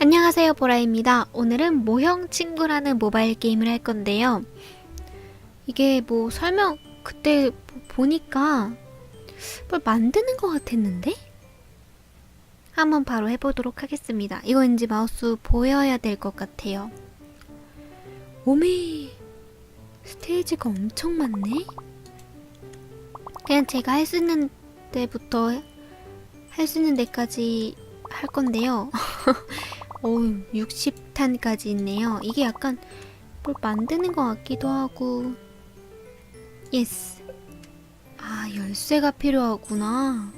안녕하세요 보라입니다. 오늘은 모형 친구라는 모바일 게임을 할 건데요. 이게 뭐 설명 그때 보- 보니까 뭘 만드는 것 같았는데? 한번 바로 해보도록 하겠습니다. 이거 왠지 마우스 보여야 될 것 같아요. 오메 스테이지가 엄청 많네? 그냥 제가 할 수 있는 데부터 할 수 있는 데까지 할 건데요. 어우, 60탄까지 있네요. 이게 약간 뭘 만드는 것 같기도 하고. 예스. 아, 열쇠가 필요하구나.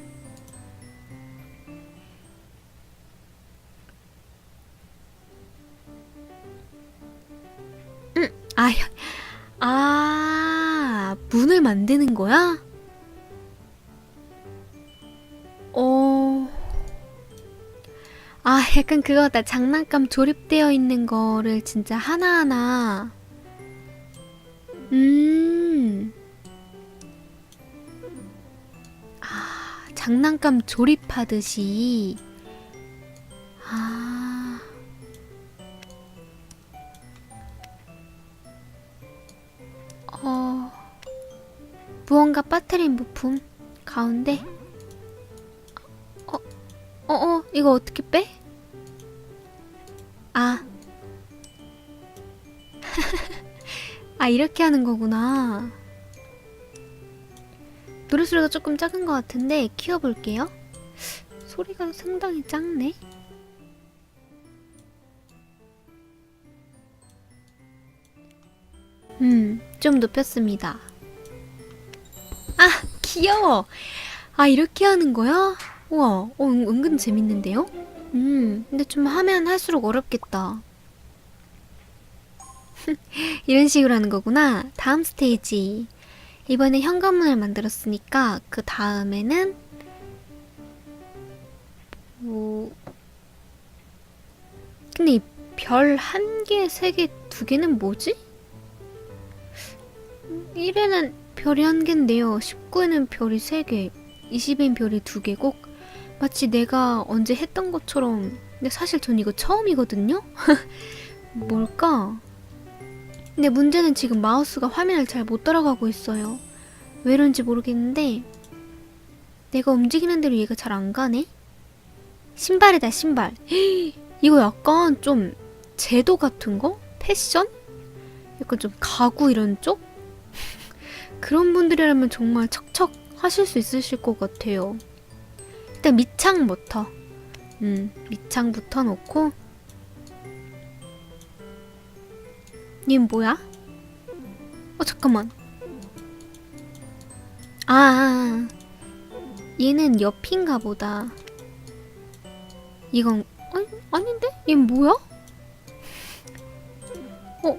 음, 아, 야- 아, 문을 만드는 거야? 아, 약간 그거다. 장난감 조립되어 있는 거를 진짜 하나하나. 음. 아, 장난감 조립하듯이. 아. 어. 무언가 빠뜨린 부품 가운데. 어, 어, 어, 이거 어떻게 빼? 아. 아, 이렇게 하는 거구나. 노래 소리가 조금 작은 것 같은데, 키워볼게요. 소리가 상당히 작네? 음, 좀 높였습니다. 아, 귀여워! 아, 이렇게 하는 거야? 우와, 어, 은, 은근 재밌는데요? 음, 근데 좀 하면 할수록 어렵겠다. 이런 식으로 하는 거구나. 다음 스테이지. 이번에 현관문을 만들었으니까 그 다음에는 뭐 근데 이 별 한 개, 세 개, 두 개는 뭐지? 1에는 별이 한 개인데요. 19에는 별이 세 개, 20엔 별이 두 개고 마치 내가 언제 했던 것처럼 근데 사실 전 이거 처음이거든요? 뭘까? 근데 문제는 지금 마우스가 화면을 잘 못 따라가고 있어요. 왜 이런지 모르겠는데 내가 움직이는 대로 얘가 잘 안 가네? 신발이다 신발. 이거 약간 좀 제도 같은 거? 패션? 약간 좀 가구 이런 쪽? 그런 분들이라면 정말 척척 하실 수 있으실 것 같아요. 일단 밑창부터. 음, 밑창부터 놓고 얘는 뭐야? 어 잠깐만. 아, 아, 아. 얘는 옆인가 보다. 이건 아니 아닌데? 얘는 뭐야? 어?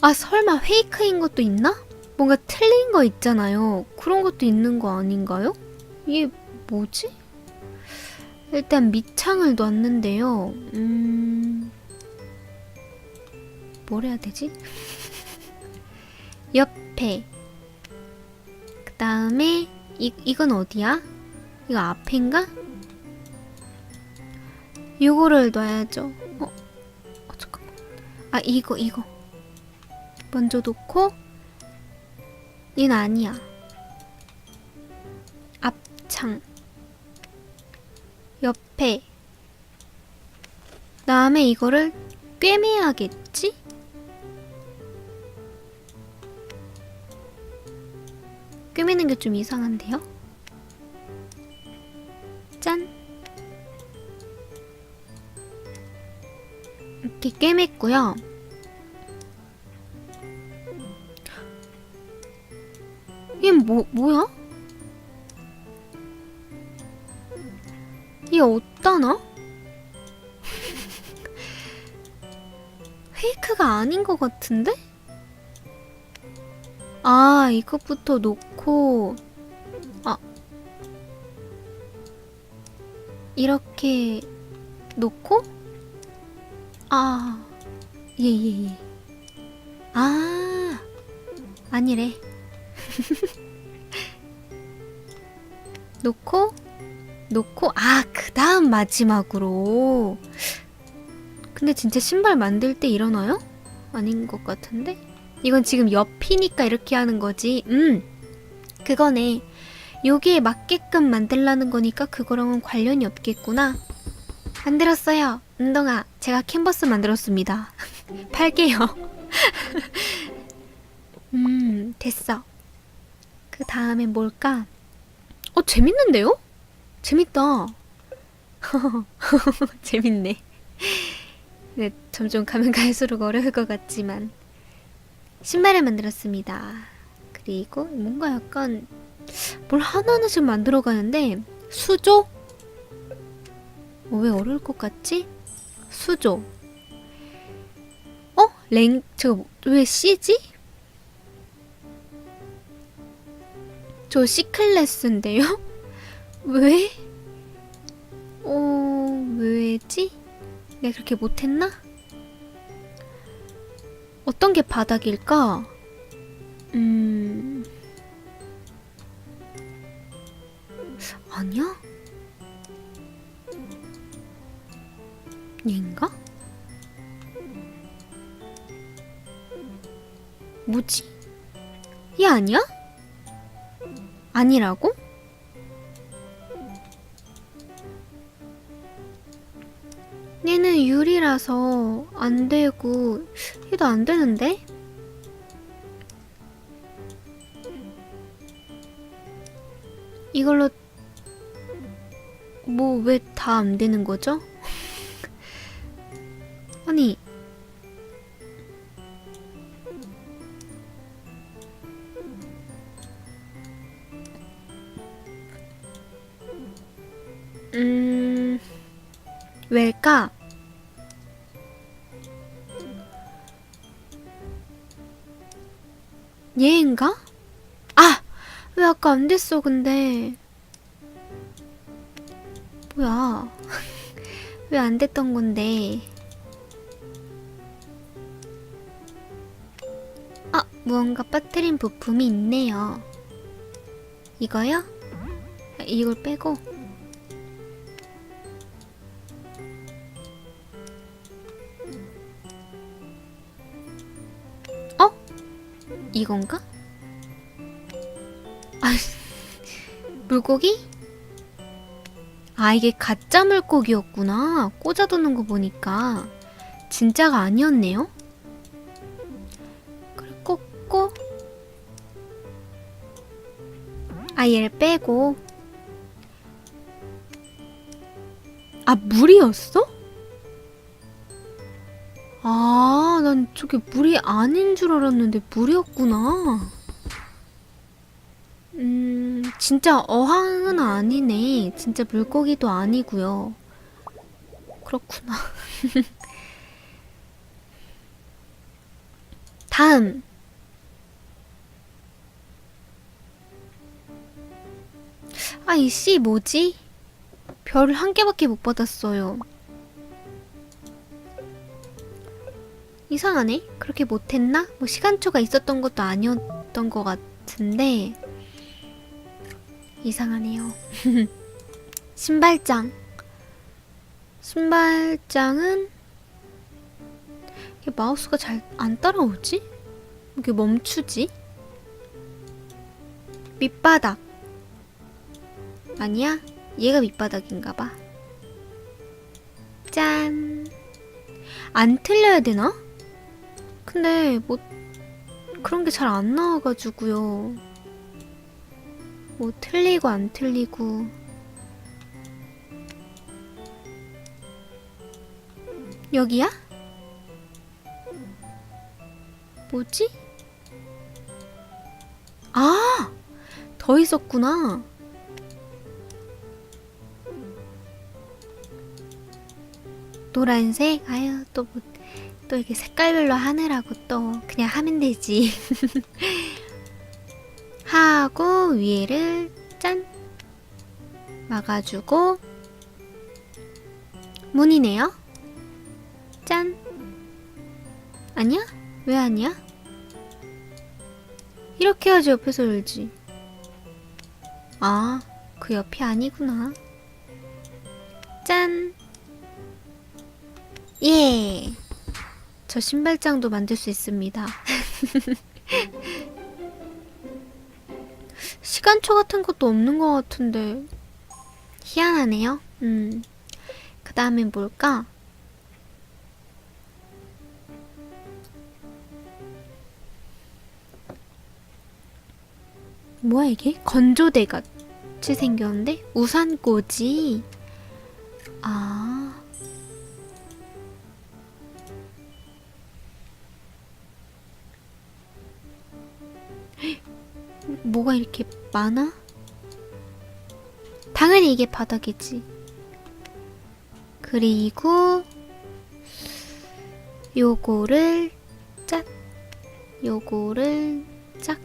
아 설마 페이크인 것도 있나? 뭔가 틀린 거 있잖아요. 그런 것도 있는 거 아닌가요? 이게 뭐지? 일단 밑창을 놨는데요. 음. 뭘 해야 되지? 옆에. 그 다음에, 이, 이건 어디야? 이거 앞인가? 요거를 놔야죠. 어, 어, 잠깐만. 아, 이거, 이거. 먼저 놓고, 얘는 아니야. 앞창. 옆에. 다음에 이거를 꿰매야겠지? 꿰매는 게 좀 이상한데요? 짠! 이렇게 꿰맸고요. 얘 뭐, 뭐야? 얘 어디다나? 페이크가 아닌 것 같은데? 아, 이것부터 놓고, 아, 이렇게 놓고, 아, 예, 예, 예. 아, 아니래. 놓고, 놓고 아 그 다음 마지막으로. 근데 진짜 신발 만들 때 일어나요? 아닌 것 같은데? 이건 지금 옆이니까 이렇게 하는 거지. 음 그거네. 여기에 맞게끔 만들라는 거니까 그거랑은 관련이 없겠구나. 만들었어요. 운동아 제가 캔버스 만들었습니다. 팔게요. 음 됐어. 그 다음에 뭘까? 어 재밌는데요? 재밌다. 재밌네. 네, 점점 가면 갈수록 어려울 것 같지만 신발을 만들었습니다. 그리고 뭔가 약간 뭘 하나하나씩 만들어 가는데 수조? 어, 왜 어려울 것 같지? 수조. 어? 랭, 저거 왜 C지? 저 C클래스인데요? 왜? 어, 왜지? 내가 그렇게 못했나? 어떤 게 바닥일까? 음. 아니야? 얘인가? 뭐지? 얘 아니야? 아니라고? 유리라서 안 되고 얘도 안 되는데? 이걸로 뭐 왜 다 안 되는 거죠? 얘인가? 아! 왜 아까 안 됐어, 근데. 뭐야. 왜 안 됐던 건데. 아, 무언가 빠뜨린 부품이 있네요. 이거요? 아, 이걸 빼고. 이건가? 아, 물고기? 아, 이게 가짜 물고기였구나. 꽂아두는 거 보니까. 진짜가 아니었네요? 그래, 꽂고. 아, 얘를 빼고. 아, 물이었어? 아, 난 저게 물이 아닌 줄 알았는데 물이었구나. 음, 진짜 어항은 아니네. 진짜 물고기도 아니고요. 그렇구나. 다음. 아, 이 씨 뭐지? 별을 한 개밖에 못 받았어요. 이상하네. 그렇게 못했나? 뭐 시간초가 있었던 것도 아니었던 것 같은데 이상하네요. 신발장. 신발장은 이게 마우스가 잘 안 따라오지? 이게 멈추지? 밑바닥. 아니야? 얘가 밑바닥인가 봐. 짠. 안 틀려야 되나? 근데 뭐 그런 게 잘 안 나와가지고요. 뭐 틀리고 안 틀리고 여기야? 뭐지? 아! 더 있었구나. 노란색? 아유, 또 뭐, 또 이렇게 색깔별로 하느라고 또 그냥 하면 되지. 하고 위에를 짠 막아주고 문이네요. 짠 아니야? 왜 아니야? 이렇게 해야지 옆에서 열지. 아, 그 옆이 아니구나. 짠! 예! 저 신발장도 만들 수 있습니다. 시간초 같은 것도 없는 것 같은데. 희한하네요. 음. 그 다음에 뭘까? 뭐야 이게? 건조대 같이 생겼는데? 우산꽂이. 아. 뭐가 이렇게 많아? 당연히 이게 바닥이지. 그리고 요거를 짝 요거를 짝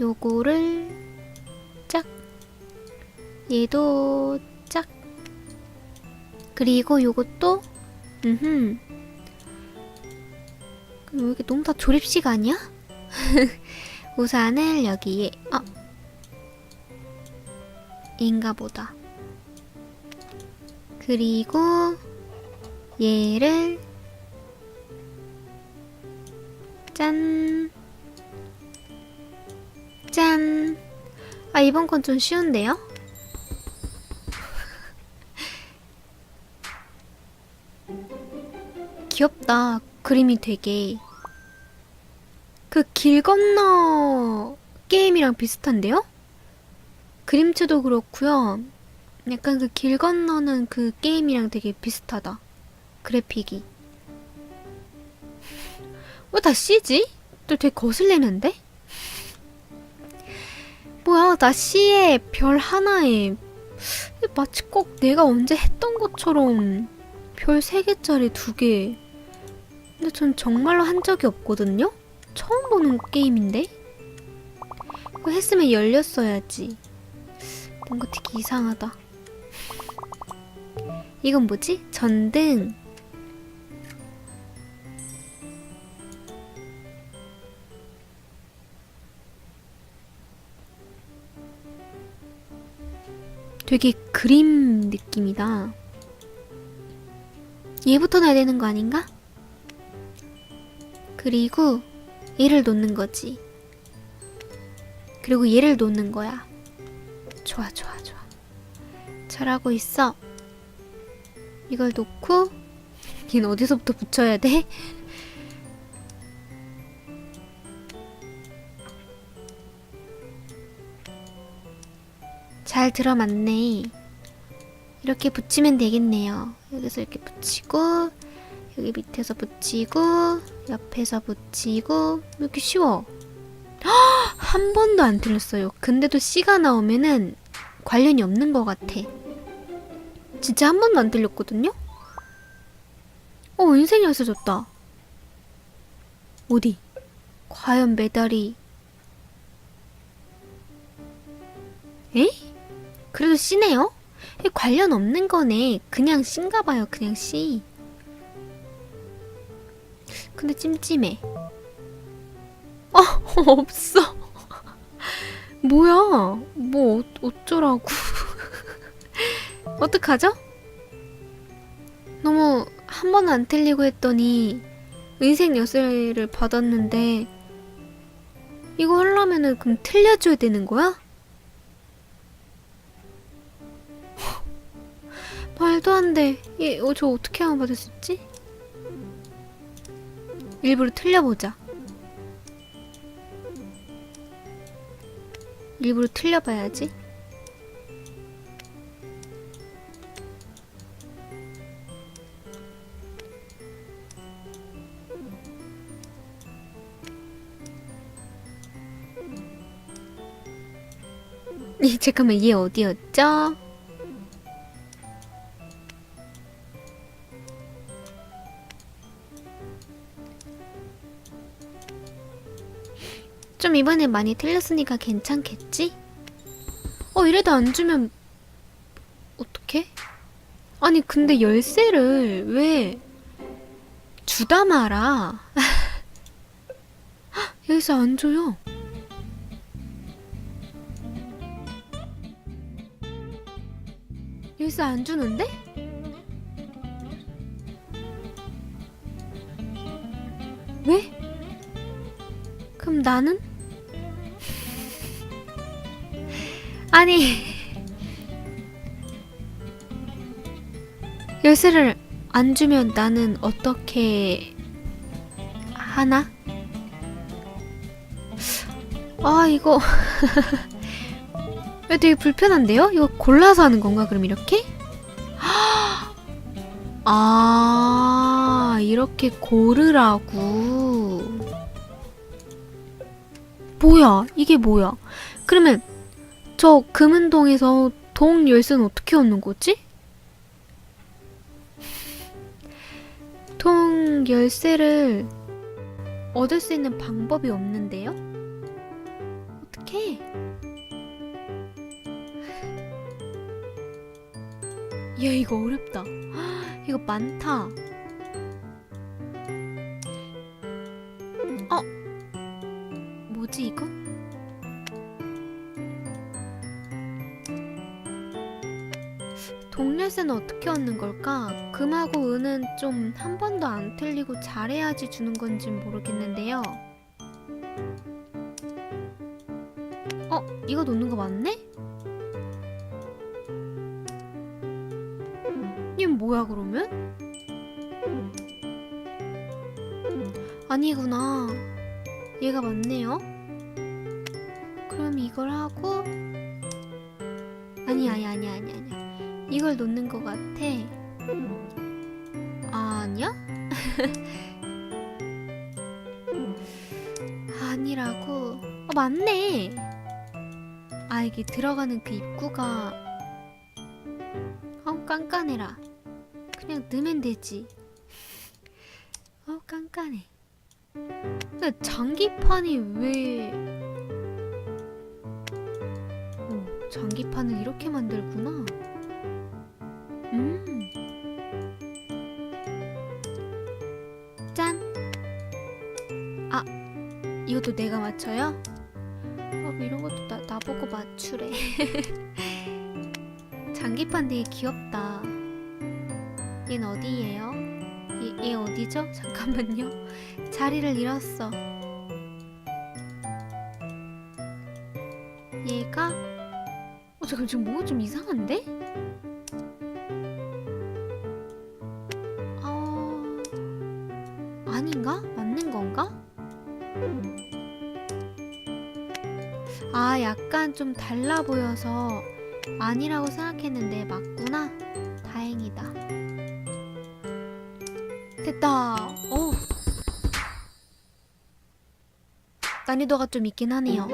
요거를 짝 얘도 짝 그리고 요것도 음흠 그럼 왜 이렇게 너무 다 조립식 아니야? 우산을 여기에 아 인가 보다 그리고 얘를 짠 짠. 아, 이번 건 좀 쉬운데요? 귀엽다. 그림이 되게. 그 길 건너 게임이랑 비슷한데요? 그림체도 그렇고요. 약간 그 길 건너는 그 게임이랑 되게 비슷하다. 그래픽이. 왜 다 C지? 또 되게 거슬리는데? 뭐야, 나 C에 별 하나에 마치 꼭 내가 언제 했던 것처럼 별 3개짜리 2개. 근데 전 정말로 한 적이 없거든요? 처음 보는 게임인데? 이거 했으면 열렸어야지. 뭔가 되게 이상하다. 이건 뭐지? 전등. 되게 그림 느낌이다. 얘부터 놔야 되는 거 아닌가? 그리고 얘를 놓는 거지. 그리고 얘를 놓는 거야. 좋아, 좋아, 좋아. 잘하고 있어. 이걸 놓고 얘는 어디서부터 붙여야 돼? 잘 들어맞네. 이렇게 붙이면 되겠네요. 여기서 이렇게 붙이고, 여기 밑에서 붙이고, 옆에서 붙이고, 이렇게 쉬워. 헉! 한 번도 안 틀렸어요. 근데도 C가 나오면은 관련이 없는 것 같아. 진짜 한 번도 안 틀렸거든요? 어, 인생이 없어졌다. 어디? 과연 메달이. 에? 그래도 C네요? 에, 관련 없는 거네. 그냥 C인가 봐요. 그냥 C. 근데 찜찜해. 어, 없어. 뭐야? 뭐 어- 어쩌라고. 어떡하죠? 너무 한 번 안 틀리고 했더니 인생 여세를 받았는데 이거 하려면은 그럼 틀려줘야 되는 거야? 말도 안 돼. 얘, 어, 저 어떻게 하면 받을 수 있지? 일부러 틀려보자. 일부러 틀려봐야지. 이 잠깐만 얘 어디였죠? 좀 이번에 많이 틀렸으니까 괜찮겠지? 어 이래도 안 주면 어떡해? 아니 근데 열쇠를 왜 주다? 헉, 여기서 안 줘요. 서비스 안 주는데? 왜? 그럼 나는? 아니 열쇠를 안 주면 나는 어떻게 하나? 아 이거 되게 불편한데요? 이거 골라서 하는 건가 그럼 이렇게? 아 이렇게 고르라고 뭐야 이게 뭐야 그러면 저 금은동에서 동 열쇠는 어떻게 얻는 거지? 동 열쇠를 얻을 수 있는 방법이 없는데요? 어떡해? 야 이거 어렵다. 이거 많다. 어? 뭐지 이거? 동열쇠는 어떻게 얻는 걸까? 금하고 은은 좀 한 번도 안 틀리고 잘해야지 주는 건지 모르겠는데요. 어? 이거 놓는 거 맞네? 이건 뭐야 그러면? 아니구나. 얘가 맞네요. 그럼 이걸 하고 아니 아니 아니 아니 아니 이걸 놓는 것 같아. 아니야? 아니라고. 어, 맞네. 아 이게 들어가는 그 입구가 어 깐깐해라. 그냥 넣으면 되지. 어 깐깐해. 근데 장기판이 왜? 오 장기판을 이렇게 만들구나. 짠. 아 이것도 내가 맞춰요? 어 이런 것도 나 나보고 맞추래. 장기판 되게 귀엽다. 얘는 어디예요? 얘, 얘 어디죠? 잠깐만요. 자리를 잃었어. 얘가 어 잠깐 지금 뭐가 좀 이상한데? 좀 달라 보여서 아니라고 생각했는데 맞구나. 다행이다. 됐다. 오. 난이도가 좀 있긴 하네요.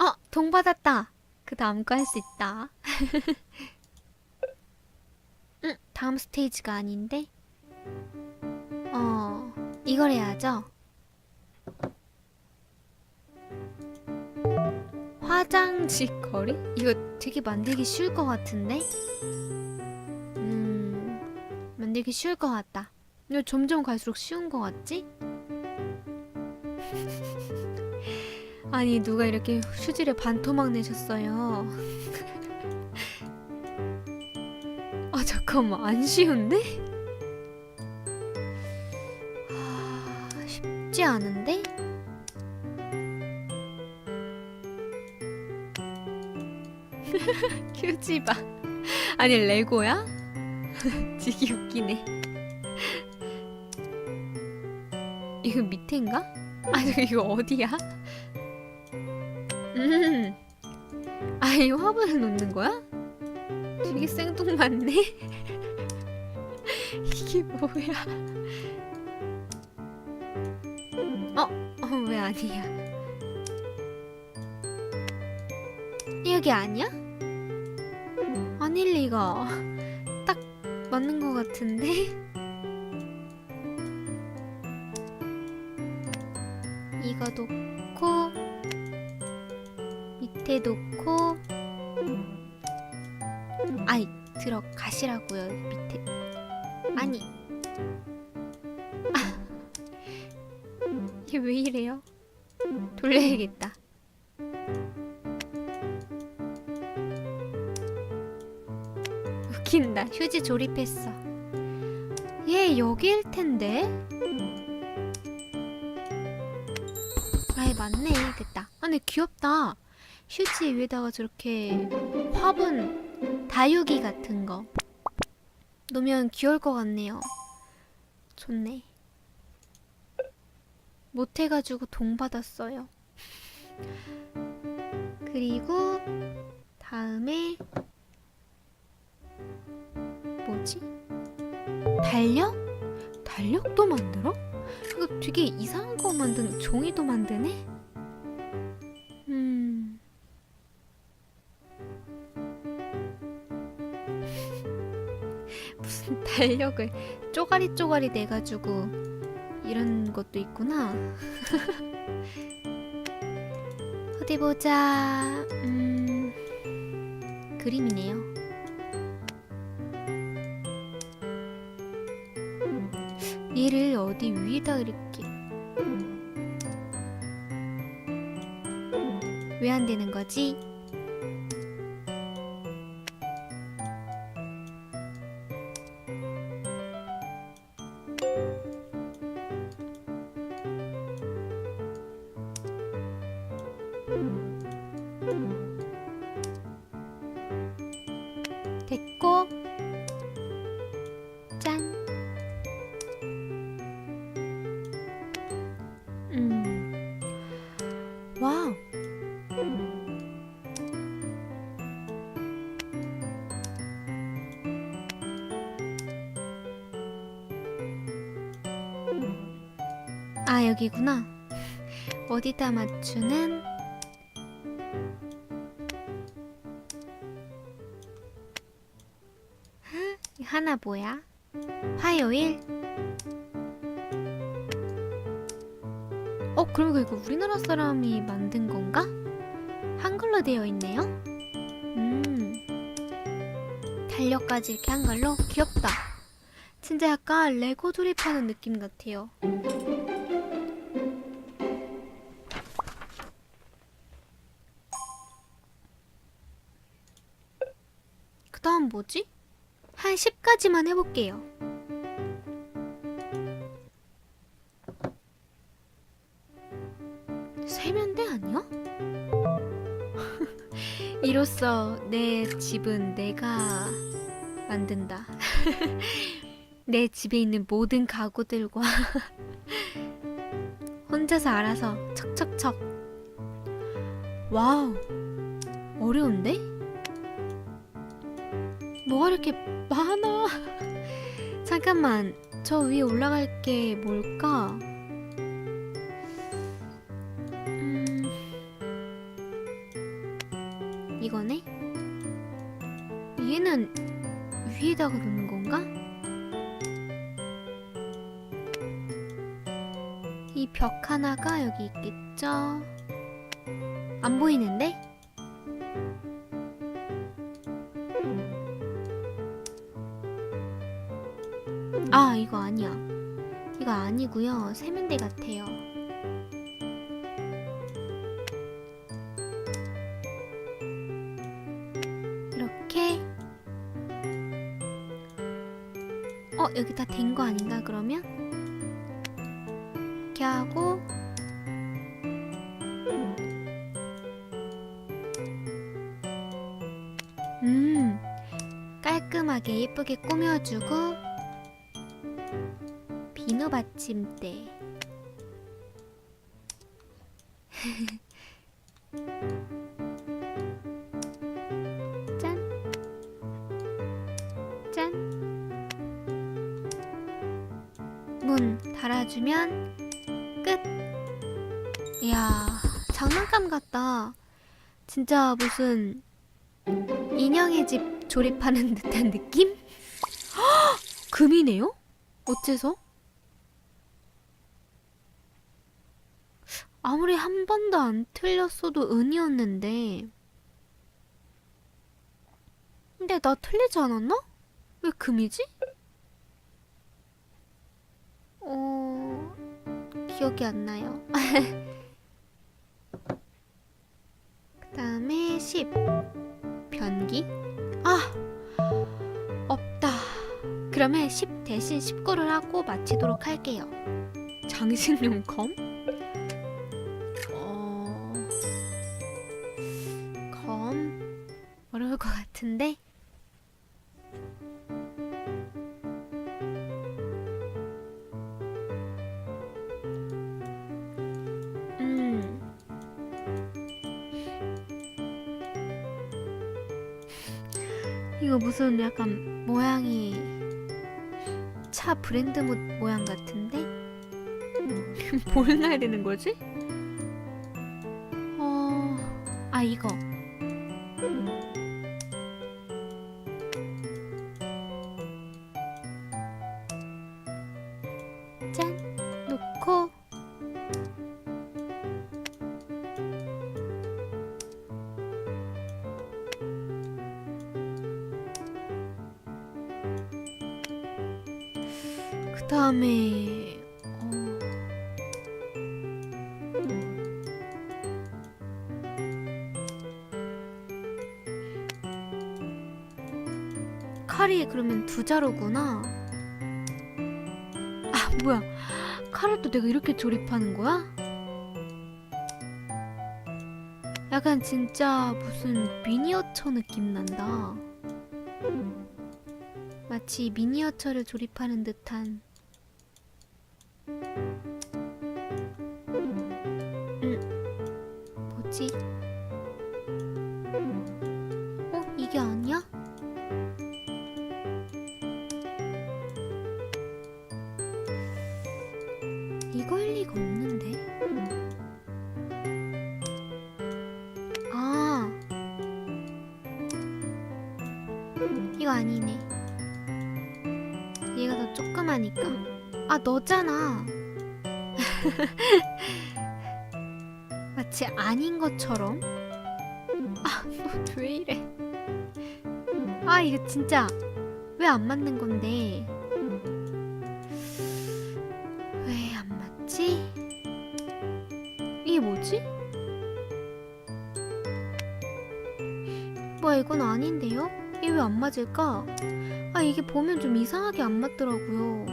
어, 동 받았다. 그 다음 거 할 수 있다. 응, 다음 스테이지가 아닌데. 어, 이걸 해야죠. 화장지 거리? 이거 되게 만들기 쉬울 것 같은데? 음, 만들기 쉬울 것 같다. 이거 점점 갈수록 쉬운 것 같지? 아니, 누가 이렇게 휴지를 반토막 내셨어요. 아, 잠깐만. 안 쉬운데? 아, 쉽지 않은데? 휴지바. 아니 레고야? 되게 웃기네. 이거 밑에인가? 아니 이거 어디야? 음. 아 이거 화분을 놓는 거야? 되게 생뚱맞네. 이게 뭐야? 어? 어, 왜 아니야? 여기 아니야? 리가 딱 맞는 것 같은데? 이거 놓고 밑에 놓고 아이 들어가시라고요 밑에. 아니 웃긴다. 휴지 조립했어. 얘 여기일 텐데. 아예 맞네. 됐다. 아, 근데 귀엽다. 휴지 위에다가 저렇게 화분 다육이 같은 거 놓으면 귀여울 것 같네요. 좋네. 못해가지고 동 받았어요. 그리고 다음에 뭐지? 달력? 달력도 만들어? 이거 되게 이상한 거 만든 종이도 만드네? 음. 무슨 달력을 쪼가리 쪼가리 내가지고 이런 것도 있구나. 어디 보자. 음. 그림이네요. 얘를 어디 위에다 이렇게 왜 안 되는 거지? 아, 여기구나. 어디다 맞추는 하나 뭐야? 화요일? 어, 그럼 이거 우리나라 사람이 만든 건가? 한글로 되어 있네요? 음. 달력까지 이렇게 한글로? 귀엽다. 진짜 약간 레고 조립하는 느낌 같아요. 한 10까지만 해볼게요. 세면대 아니야? 이로써 내 집은 내가 만든다. 내 집에 있는 모든 가구들과 혼자서 알아서 척척척. 와우. 어려운데? 뭐가 이렇게 많아? 잠깐만. 저 위에 올라갈 게 뭘까? 음, 이거네? 얘는 위에다가 놓는 건가? 이 벽 하나가 여기 있겠죠? 안 보이는데? 아니고요. 세면대 같아요. 이렇게 어, 여기 다 된 거 아닌가 그러면? 이렇게 하고 음 깔끔하게 예쁘게 꾸며주고 받침대 짠 짠. 문 달아주면 끝. 이야, 장난감 같다. 진짜 무슨 인형의 집 조립하는 듯한 느낌? 헉! 금이네요? 어째서? 아무리 한 번도 안 틀렸어도 은이었는데. 근데 나 틀리지 않았나? 왜 금이지? 어, 기억이 안 나요. 그 다음에 10. 변기. 아! 그러면 10 대신 19를 하고 마치도록 할게요. 장식용 검? 어려울 것 같은데? 음... 이거 무슨 약간 모양이 차 브랜드 모, 모양 같은데? 뭘 넣어야 되는 거지? 어... 아 이거 자루구나. 아 뭐야? 칼을 또 내가 이렇게 조립하는 거야? 약간 진짜 무슨 미니어처 느낌 난다. 마치 미니어처를 조립하는 듯한 음, 뭐지? 아닌 것처럼. 아, 너 왜 이래? 아, 이거 진짜 왜 안 맞는 건데? 왜 안 맞지? 이게 뭐지? 뭐야 이건 아닌데요? 이게 왜 안 맞을까? 아 이게 보면 좀 이상하게 안 맞더라고요.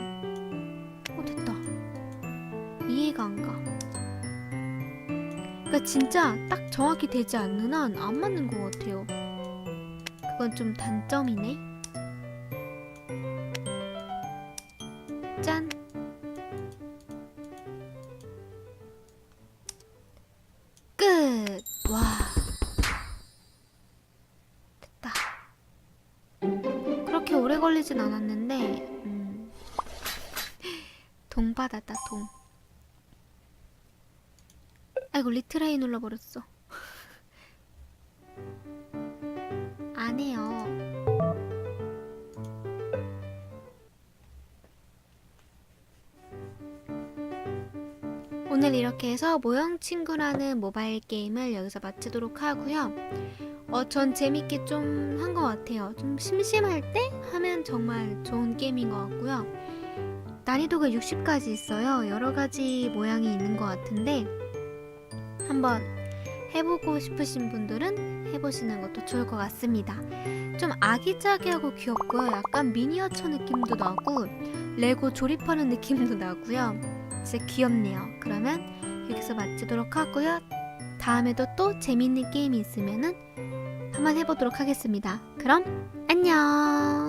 진짜 딱 정확히 되지 않는 한 안 맞는 것 같아요. 그건 좀 단점이네. 리트라이 눌러버렸어. 안 해요. 오늘 이렇게 해서 모형 친구라는 모바일 게임을 여기서 마치도록 하고요. 어, 전 재밌게 좀 한 것 같아요. 좀 심심할 때 하면 정말 좋은 게임인 것 같고요. 난이도가 60까지 있어요. 여러 가지 모양이 있는 것 같은데 한번 해보고 싶으신 분들은 해보시는 것도 좋을 것 같습니다. 좀 아기자기하고 귀엽고요. 약간 미니어처 느낌도 나고 레고 조립하는 느낌도 나고요. 진짜 귀엽네요. 그러면 여기서 마치도록 하고요. 다음에도 또 재밌는 게임이 있으면은 한번 해보도록 하겠습니다. 그럼 안녕!